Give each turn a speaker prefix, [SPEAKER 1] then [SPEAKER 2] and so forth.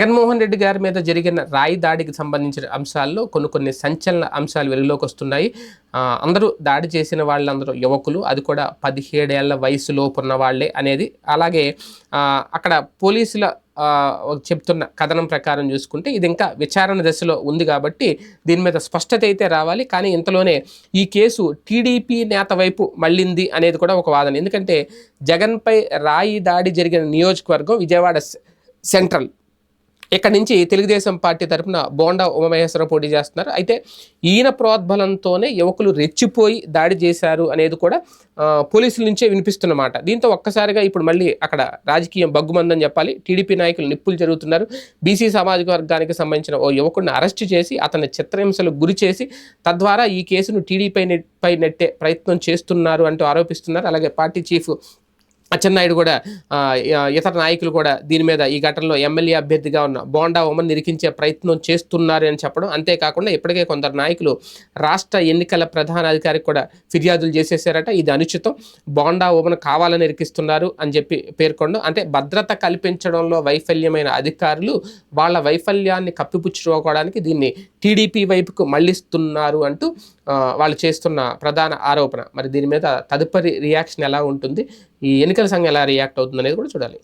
[SPEAKER 1] జగన్మోహన్ రెడ్డి గారి మీద జరిగిన రాయి దాడికి సంబంధించిన అంశాల్లో కొన్ని కొన్ని సంచలన అంశాలు వెలుగులోకి వస్తున్నాయి. అందరూ దాడి చేసిన వాళ్ళందరూ యువకులు అది కూడా పదిహేడేళ్ళ వయసులోపు ఉన్న వాళ్ళే అనేది. అలాగే అక్కడ పోలీసుల చెప్తున్న కథనం ప్రకారం చూసుకుంటే ఇది ఇంకా విచారణ దశలో ఉంది కాబట్టి దీని మీద స్పష్టత అయితే రావాలి. కానీ ఇంతలోనే ఈ కేసు టీడీపీ నేత వైపు మళ్ళింది అనేది కూడా ఒక వాదన. ఎందుకంటే జగన్పై రాయి దాడి జరిగిన నియోజకవర్గం విజయవాడ సెంట్రల్ ఇక్కడ నుంచి తెలుగుదేశం పార్టీ తరఫున బోండా ఉమామహేశ్వర పోటీ చేస్తున్నారు. అయితే ఈయన ప్రోద్బలంతోనే యువకులు రెచ్చిపోయి దాడి చేశారు అనేది కూడా పోలీసుల నుంచే వినిపిస్తున్నమాట దీంతో ఒక్కసారిగా ఇప్పుడు మళ్ళీ అక్కడ రాజకీయం బగ్గుమందని చెప్పాలి. టీడీపీ నాయకులు నిప్పులు జరుగుతున్నారు. బీసీ సామాజిక వర్గానికి సంబంధించిన ఓ యువకుడిని అరెస్ట్ చేసి అతని చిత్రహింసలకు గురి చేసి తద్వారా ఈ కేసును టీడీపై పై నెట్టే ప్రయత్నం చేస్తున్నారు అంటూ ఆరోపిస్తున్నారు. అలాగే పార్టీ చీఫ్ అచ్చెన్నాయుడు కూడా ఇతర నాయకులు కూడా దీని మీద ఈ ఘటనలో ఎమ్మెల్యే అభ్యర్థిగా ఉన్న బోండా ఉమన్ నిరికించే ప్రయత్నం చేస్తున్నారు అని చెప్పడం. అంతేకాకుండా ఇప్పటికే కొందరు నాయకులు రాష్ట్ర ఎన్నికల ప్రధాన అధికారికి కూడా ఫిర్యాదులు చేసేసారట. ఇది అనుచితం. బోండా ఉమన్ కావాలని నిరికిస్తున్నారు అని చెప్పి పేర్కొండు. అంటే భద్రత కల్పించడంలో వైఫల్యమైన అధికారులు వాళ్ళ వైఫల్యాన్ని కప్పిపుచ్చుకోవడానికి దీన్ని టీడీపీ వైపుకు మళ్ళిస్తున్నారు అంటూ వాళ్ళు చేస్తున్న ప్రధాన ఆరోపణ. మరి దీని మీద తదుపరి రియాక్షన్ ఎలా ఉంటుంది? ఈ ఎన్నికల సంఘం ఎలా రియాక్ట్ అవుతుంది అనేది కూడా చూడాలి.